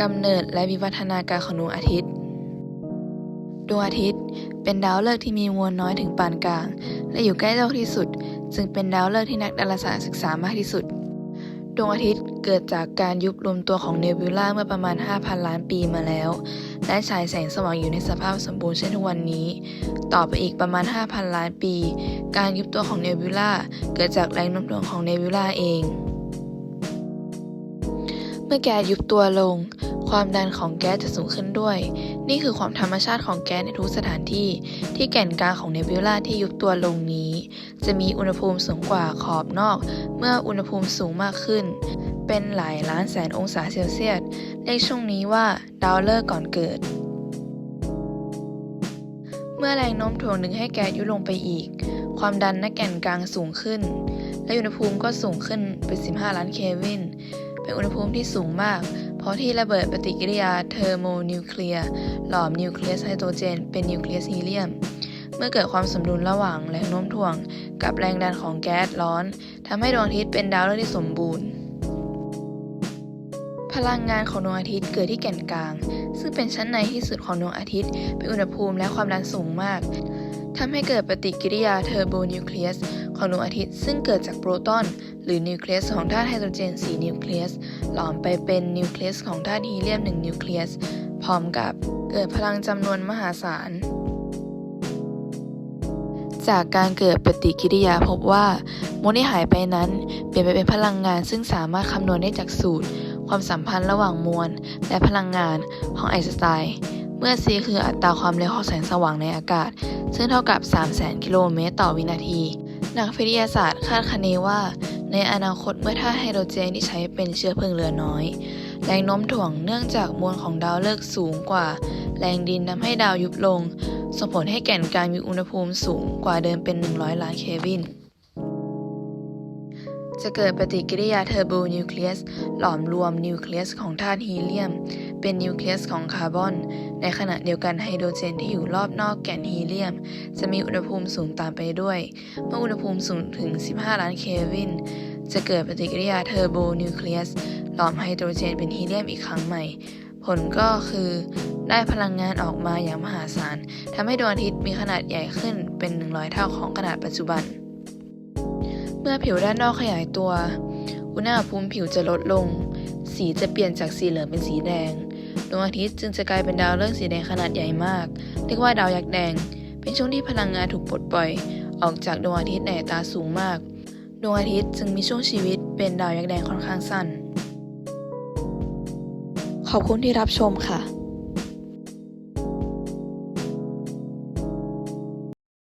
กำเนิดและวิวัฒนาการของดวงอาทิตย์ ดวงอาทิตย์เป็นดาวฤกษ์ที่มีมวลน้อยถึงปานกลาง และอยู่ใกล้โลกที่สุด จึงเป็นดาวฤกษ์ที่นักดาราศาสตร์ศึกษามากที่สุด ดวงอาทิตย์เกิดจากการยุบรวมตัวของเนบิวลาเมื่อประมาณ 5,000 ล้านปีมาแล้ว และฉายแสงสว่างอยู่ในสภาพสมบูรณ์เช่นทุกวันนี้ ต่อไปอีกประมาณ 5,000 ล้านปี การยุบตัวของเนบิวลาเกิดจากแรงโน้มถ่วงของเนบิวลาเอง เมื่อแก๊สยุบตัวลง ความดันของแก๊สจะสูงขึ้นด้วย นี่คือความธรรมชาติของแก๊สในทุกสถานที่ ที่แก่นกลางของเนบิวลาที่ยุบตัวลงนี้ จะมีอุณหภูมิสูงกว่าขอบนอก เมื่ออุณหภูมิสูงมากขึ้น เป็นหลายล้านแสนองศาเซลเซียส เรียกช่วงนี้ว่าดาวฤกษ์ก่อนเกิด เมื่อแรงโน้มถ่วงดึงให้แก๊สยุบลงไปอีก ความดันณแก่นกลางสูงขึ้น และอุณหภูมิก็สูงขึ้นเป็น 15 ล้านเคลวิน เป็นอุณหภูมิที่สูงมาก เพราะที่ระเบิดปฏิกิริยาเทอร์โมนิวเคลียร์หลอมนิวเคลียสไฮโดรเจน เป็นนิวเคลียสฮีเลียม เมื่อเกิดความสมดุลระหว่างแรงโน้มถ่วง กับแรงดันของแก๊สร้อนทำให้ดวงอาทิตย์เป็นดาวฤกษ์ที่สมบูรณ์ พลังงานของดวงอาทิตย์เกิดที่แก่นกลาง ซึ่งเป็นชั้นในที่สุดของดวงอาทิตย์ เป็นอุณหภูมิและความดันสูงมากทำให้เกิดปฏิกิริยาเทอร์โบนิวเคลียส ของดวงอาทิตย์ซึ่งเกิดจากโปรตอน หรือนิวเคลียสของธาตุไฮโดรเจน 4 นิวเคลียส หลอมไปเป็นนิวเคลียสของธาตุฮีเลียม 1 นิวเคลียส พร้อมกับเกิดพลังจำนวนมหาศาล จากการเกิดปฏิกิริยาพบว่ามวลที่หายไปนั้น เปลี่ยนไปเป็นพลังงานซึ่งสามารถคำนวณได้จากสูตร ความสัมพันธ์ระหว่างมวล และพลังงานของไอน์สไตน์เมื่อ c คืออัตราความเร็วของแสงสว่างในอากาศ ซึ่งเท่ากับ 300,000 กิโลเมตรต่อวินาที นักวิทยาศาสตร์คาดคะเนว่า ในอนาคตเมื่อธาตุไฮโดรเจนที่ใช้เป็นเชื้อเพลิงเหลือน้อย แรงโน้มถ่วงเนื่องจากมวลของดาวฤกษ์สูงกว่า แรงดินทำให้ดาวยุบลง ส่งผลให้แก่นกลางมีอุณหภูมิสูงกว่าเดิมเป็น 100 ล้านเคลวิน จะเกิดปฏิกิริยาเทอร์โบนิวเคลียสหลอมรวมนิวเคลียสของธาตุฮีเลียม เป็นนิวเคลียสของคาร์บอน ในขณะเดียวกันไฮโดรเจนที่อยู่รอบนอกแก่นฮีเลียม จะมีอุณหภูมิสูงตามไปด้วย เมื่ออุณหภูมิสูงถึง 15 ล้านเคลวิน จะเกิดปฏิกิริยาเทอร์โบนิวเคลียสหลอมไฮโดรเจนเป็นฮีเลียมอีกครั้งใหม่ ผลก็คือได้พลังงานออกมาอย่างมหาศาลทำให้ดวงอาทิตย์มีขนาดใหญ่ขึ้นเป็น 100 เท่าของขนาดปัจจุบัน มื่อผิวด้านนอกขยายตัว อุณหภูมิผิวจะลดลง สีจะเปลี่ยนจากสีเหลืองเป็นสีแดง ดวงอาทิตย์จึงจะกลายเป็นดาวฤกษ์สีแดงขนาดใหญ่มาก เรียกว่าดาวยักษ์แดง เป็นช่วงที่พลังงานถูกปลดปล่อย ออกจากดวงอาทิตย์ในตาสูงมาก ดวงอาทิตย์จึงมีช่วงชีวิตเป็นดาวยักษ์แดงค่อนข้างสั้น ขอบคุณที่รับชมค่ะ